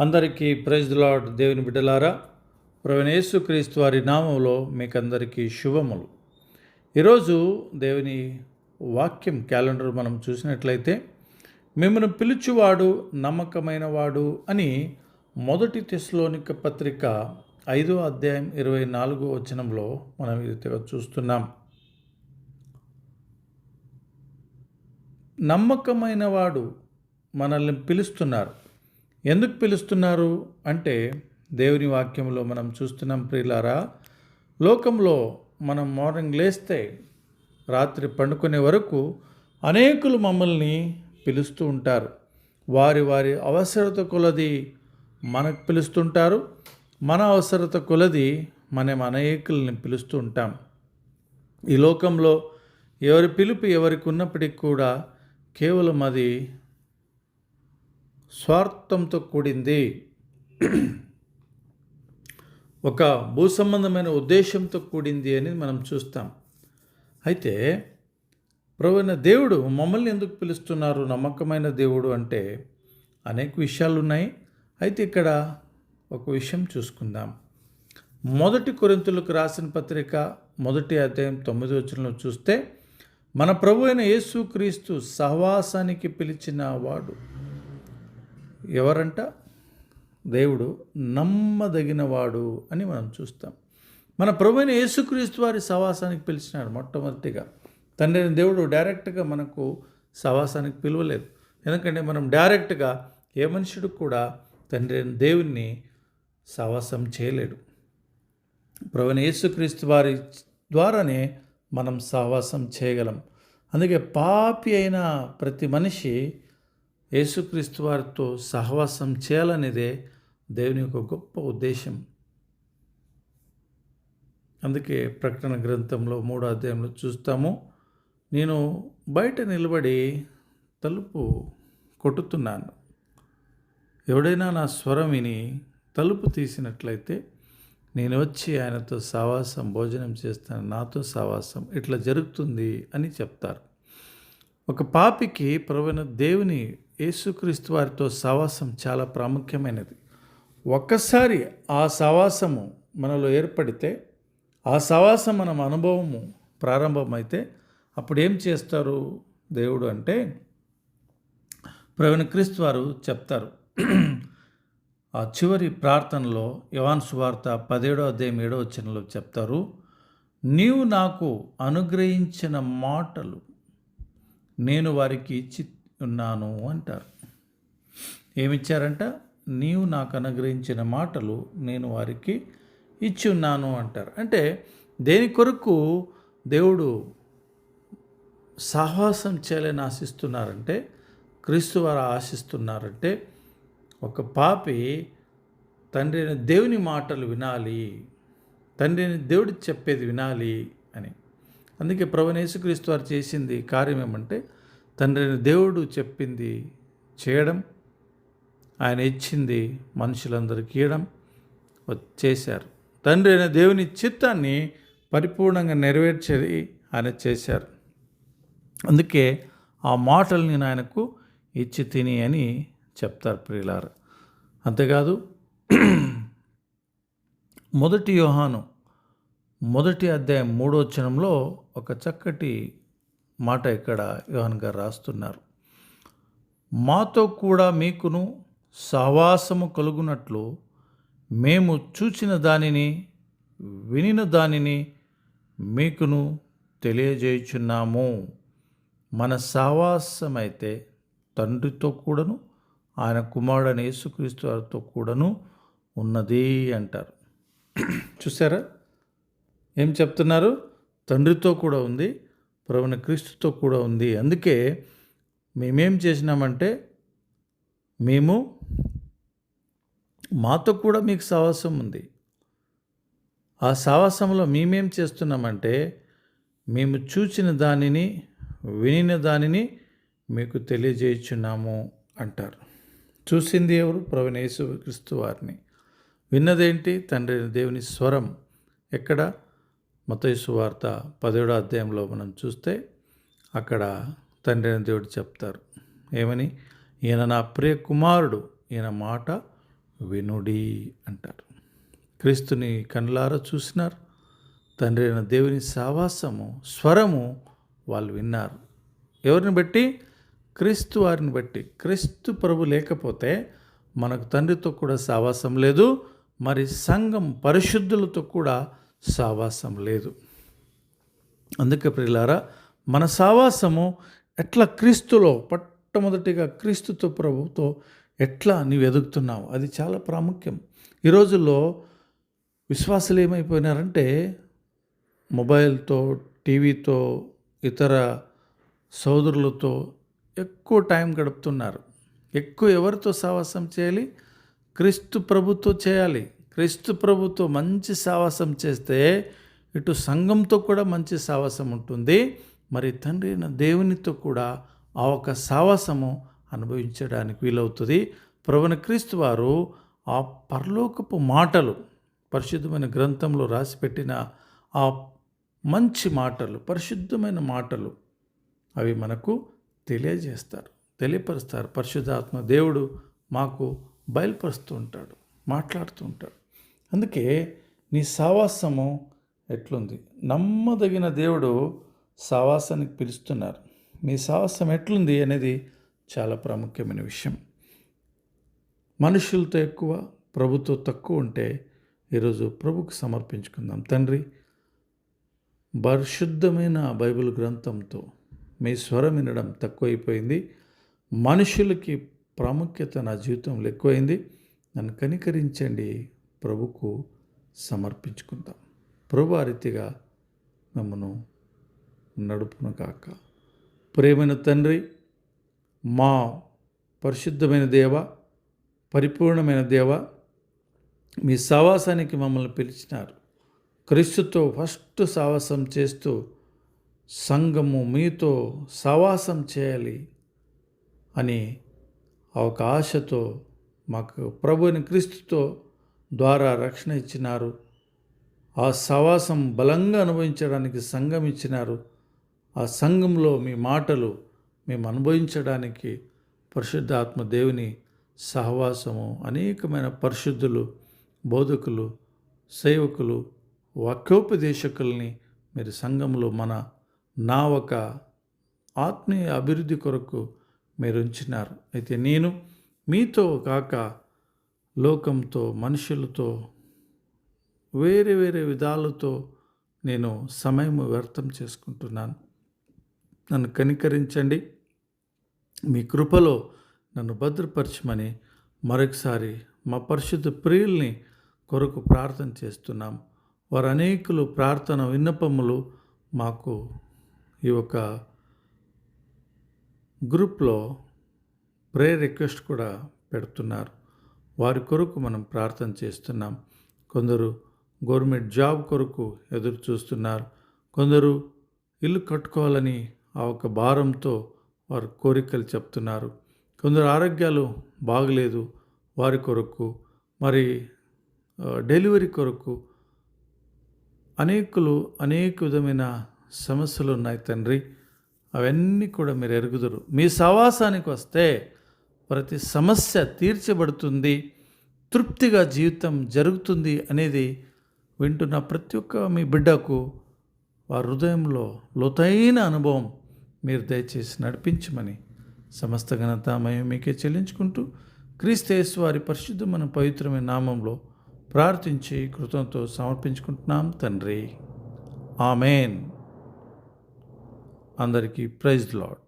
అందరికీ praise lord దేవుని బిడ్డలారా ప్రవణేశు క్రీస్తు వారి నామంలో మీకందరికీ శుభములు. ఈరోజు దేవుని వాక్యం క్యాలెండర్ మనం చూసినట్లయితే మిమ్మల్ని పిలుచువాడు నమ్మకమైన వాడు అని మొదటి తెస్లోనిక పత్రిక ఐదో అధ్యాయం ఇరవై నాలుగో వచనంలో మనం ఇది చూస్తున్నాం. నమ్మకమైన వాడు మనల్ని పిలుస్తున్నారు. ఎందుకు పిలుస్తున్నారు అంటే దేవుని వాక్యంలో మనం చూస్తున్నాం ప్రియులారా లోకంలో మనం మార్నింగ్ లేస్తే రాత్రి పండుకునే వరకు అనేకులు మమ్మల్ని పిలుస్తూ ఉంటారు. వారి వారి అవసరత కొలది మనకు పిలుస్తుంటారు మన అవసరత కొలది మనం అనేకుల్ని పిలుస్తూ ఉంటాం. ఈ లోకంలో ఎవరి పిలుపు ఎవరికి ఉన్నప్పటికీ కూడా కేవలం అది స్వార్థంతో కూడింది. ఒక భూ సంబంధమైన ఉద్దేశంతో కూడింది అని మనం చూస్తాం. అయితే ప్రవీణ దేవుడు మమ్మల్ని ఎందుకు పిలుస్తున్నారు? నమ్మకమైన దేవుడు అంటే అనేక విషయాలు ఉన్నాయి. అయితే ఇక్కడ ఒక విషయం చూసుకుందాం. మొదటి కొరింతలకు రాసిన పత్రిక మొదటి అధ్యాయం తొమ్మిది వచ్చినలో చూస్తే మన ప్రభు అయిన యేసుక్రీస్తు సహవాసానికి పిలిచిన వాడు. ఎవరంట? దేవుడు నమ్మదగినవాడు అని మనం చూస్తాం. మన ప్రభుని యేసుక్రీస్తు వారి సహవాసానికి పిలిచినాడు మొట్టమొదటిగా. తండ్రిని దేవుడు డైరెక్ట్గా మనకు సహవాసానికి పిలవలేదు. ఎందుకంటే మనం డైరెక్ట్గా ఏ మనుషుడు కూడా తండ్రి దేవుణ్ణి సహవాసం చేయలేడు. ప్రభుని యేసుక్రీస్తు వారి ద్వారానే మనం సహవాసం చేయగలం. అందుకే పాపి అయిన ప్రతి మనిషి యేసుక్రీస్తు వారితో సహవాసం చేయాలనేదే దేవుని యొక్క గొప్ప ఉద్దేశం. అందుకే ప్రకటన గ్రంథంలో మూడో అధ్యాయంలో చూస్తాము. నేను బయట నిలబడి తలుపు కొట్టుతున్నాను. ఎవడైనా నా స్వరం విని తలుపు తీసినట్లయితే నేను వచ్చి ఆయనతో సావాసం భోజనం చేస్తాను నాతో సావాసం ఇట్లా జరుగుతుంది అని చెప్తారు. ఒక పాపికి ప్రవణ దేవుని యేసుక్రీస్తు వారితో సవాసం చాలా ప్రాముఖ్యమైనది. ఒక్కసారి ఆ సవాసము మనలో ఏర్పడితే ఆ సవాసం మనం అనుభవము ప్రారంభమైతే అప్పుడు ఏం చేస్తారు దేవుడు అంటే ప్రవీణ క్రీస్తు వారు చెప్తారు ఆ చివరి ప్రార్థనలో యవాన్ సువార్త పదిహేడో అధ్యాయం ఏడో వచ్చినలో చెప్తారు నీవు నాకు అనుగ్రహించిన మాటలు నేను వారికి ఇచ్చి ఉన్నాను అంటారు. ఏమిచ్చారంట? నీవు నాకు అనుగ్రహించిన మాటలు నేను వారికి ఇచ్చి ఉన్నాను అంటారు. అంటే దేని కొరకు దేవుడు సహవాసం చేయాలని ఆశిస్తున్నారంటే క్రీస్తు వారు ఆశిస్తున్నారంటే ఒక పాపి తండ్రి దేవుని మాటలు వినాలి తండ్రిని దేవుడు చెప్పేది వినాలి అని. అందుకే ప్రభునేసుక్రీస్తు వారు చేసింది కార్యం ఏమంటే తండ్రిని దేవుడు చెప్పింది చేయడం ఆయన ఇచ్చింది మనుషులందరికీ ఇవ్వడం చేశారు. తండ్రి అయిన దేవుని చిత్తాన్ని పరిపూర్ణంగా నెరవేర్చేది ఆయన చేశారు. అందుకే ఆ మాటలు నేను ఆయనకు ఇచ్చి తిని అని చెప్తారు ప్రియులారు. అంతేకాదు మొదటి యోహాను మొదటి అధ్యాయం మూడో చనంలో ఒక చక్కటి మాట ఇక్కడ యోహన్ గారు రాస్తున్నారు? మాతో కూడా మీకును సహవాసము కలుగునట్లు మేము చూచిన దానిని వినిన దానిని మీకును తెలియజేయుచున్నాము. మన సహవాసమైతే తండ్రితో కూడాను ఆయన కుమారుడని యేసుక్రీస్తు వారితో కూడాను ఉన్నది అంటారు. చూసారా ఏం చెప్తున్నారు? తండ్రితో కూడా ఉంది. ప్రవణ క్రీస్తుతో కూడా ఉంది. అందుకే మేమేం చేసినామంటే మేము మాతో కూడా మీకు సావాసం ఉంది. ఆ సావాసంలో మేమేం చేస్తున్నామంటే మేము చూచిన దానిని వినిన దానిని మీకు తెలియజేయుచున్నాము అంటారు. చూసింది ఎవరు? ప్రవీణ యేసుక్రీస్తు వారిని. విన్నదేంటి? తండ్రి దేవుని స్వరం ఎక్కడ? మతయసు వార్త పదిహేడో అధ్యాయంలో మనం చూస్తే అక్కడ తండ్రి దేవుడు చెప్తారు. ఏమని? ఈయన నా ప్రియ కుమారుడు ఈయన మాట వినుడి అంటారు. క్రీస్తుని కళ్ళారా చూసినారు? తండ్రి అయిన దేవుని సావాసము స్వరము వాళ్ళు విన్నారు. ఎవరిని బట్టి? క్రీస్తు వారిని బట్టి. క్రీస్తు ప్రభు లేకపోతే మనకు తండ్రితో కూడా సావాసం లేదు మరి సంఘం పరిశుద్ధులతో కూడా సావాసం లేదు. అందుకే ప్రియులారా మన సావాసము ఎట్లా క్రీస్తులో మొట్టమొదటిగా క్రీస్తుతో ప్రభుతో ఎట్లా నీవు ఎదుగుతున్నావు? అది చాలా ప్రాముఖ్యం. ఈ రోజుల్లో విశ్వాసులు ఏమైపోయినారంటే మొబైల్తో టీవీతో ఇతర సోదరులతో ఎక్కువ టైం గడుపుతున్నారు. ఎక్కువ ఎవరితో సావాసం చేయాలి? క్రీస్తు ప్రభుతో చేయాలి. క్రీస్తు ప్రభుతో మంచి సావాసం చేస్తే ఇటు సంఘంతో కూడా మంచి సావాసం ఉంటుంది. మరి తండ్రి దేవునితో కూడా ఆ ఒక సావాసము అనుభవించడానికి వీలవుతుంది. ప్రవణ క్రీస్తు వారు ఆ పరలోకపు మాటలు పరిశుద్ధమైన గ్రంథంలో రాసిపెట్టిన ఆ మంచి మాటలు పరిశుద్ధమైన మాటలు అవి మనకు తెలియజేస్తారు. తెలియపరుస్తారు. పరిశుద్ధాత్మ దేవుడు మాకు బయలుపరుస్తూ ఉంటాడు మాట్లాడుతూ ఉంటాడు. అందుకే నీ సావాసము ఎట్లుంది? నమ్మదగిన దేవుడు సావాసానికి పిలుస్తున్నారు. మీ సావాసం ఎట్లుంది అనేది చాలా ప్రాముఖ్యమైన విషయం. మనుషులతో ఎక్కువ ప్రభుతో తక్కువ ఉంటే ఈరోజు ప్రభుకు సమర్పించుకుందాం. తండ్రి పరిశుద్ధమైన బైబిల్ గ్రంథంతో మీ స్వరం వినడం తక్కువైపోయింది. మనుషులకి ప్రాముఖ్యత నా జీవితంలో ఎక్కువైంది. నన్ను కనికరించండి. ప్రభుకు సమర్పించుకుందాం. ప్రభు ఆ రీతిగా మమ్మను నడుపును కాక ప్రేమైన తండ్రి మా పరిశుద్ధమైన దేవ పరిపూర్ణమైన దేవ మీ సావాసానికి మమ్మల్ని పిలిచినారు. క్రీస్తుతో ఫస్ట్ సావాసం చేస్తూ సంఘము మీతో సావాసం చేయాలి అని ఒక ఆశతో మాకు ప్రభుని క్రీస్తుతో ద్వారా రక్షణ ఇచ్చినారు. ఆ సవాసం బలంగా అనుభవించడానికి సంఘం ఇచ్చినారు. ఆ సంఘంలో మీ మాటలు మేము అనుభవించడానికి పరిశుద్ధాత్మ దేవుని సహవాసము అనేకమైన పరిశుద్ధులు బోధకులు సేవకులు వాక్యోపదేశకుల్ని మీరు సంఘంలో మన నా ఒక ఆత్మీయ అభివృద్ధి కొరకు మీరు ఉంచినారు. అయితే నేను మీతో కాక లోకంతో మనుషులతో వేరే వేరే విధాలతో నేను సమయం వ్యర్థం చేసుకుంటున్నాను. నన్ను కనికరించండి. మీ కృపలో నన్ను భద్రపరచమని మరొకసారి మా పరిశుద్ధ ప్రియుల్ని కొరకు ప్రార్థన చేస్తున్నాం. వారు అనేకులు ప్రార్థన విన్నపములు మాకు ఈ యొక్క గ్రూప్లో ప్రేయర్ రిక్వెస్ట్ కూడా పెడుతున్నారు. వారి కొరకు మనం ప్రార్థన చేస్తున్నాం. కొందరు గవర్నమెంట్ జాబ్ కొరకు ఎదురు చూస్తున్నారు. కొందరు ఇల్లు కట్టుకోవాలని ఆ ఒక భారంతో వారు కోరికలు చెప్తున్నారు. కొందరు ఆరోగ్యాలు బాగలేదు వారి కొరకు మరి డెలివరీ కొరకు అనేకులు అనేక విధమైన సమస్యలు ఉన్నాయి తండ్రి. అవన్నీ కూడా మీరు ఎరుగుదరు. మీ సవాసానికి వస్తే ప్రతి సమస్య తీర్చబడుతుంది తృప్తిగా జీవితం జరుగుతుంది అనేది వింటున్న ప్రతి ఒక్క మీ బిడ్డకు వారి హృదయంలో లోతైన అనుభవం మీరు దయచేసి నడిపించమని సమస్త ఘనత మేము మీకే చెల్లించుకుంటూ క్రీస్తేశ్వ వారి పరిశుద్ధమైన పవిత్రమైన నామంలో ప్రార్థించి కృతంతో సమర్పించుకుంటున్నాం తండ్రి. ఆమెన్. అందరికీ ప్రైజ్ లాడ్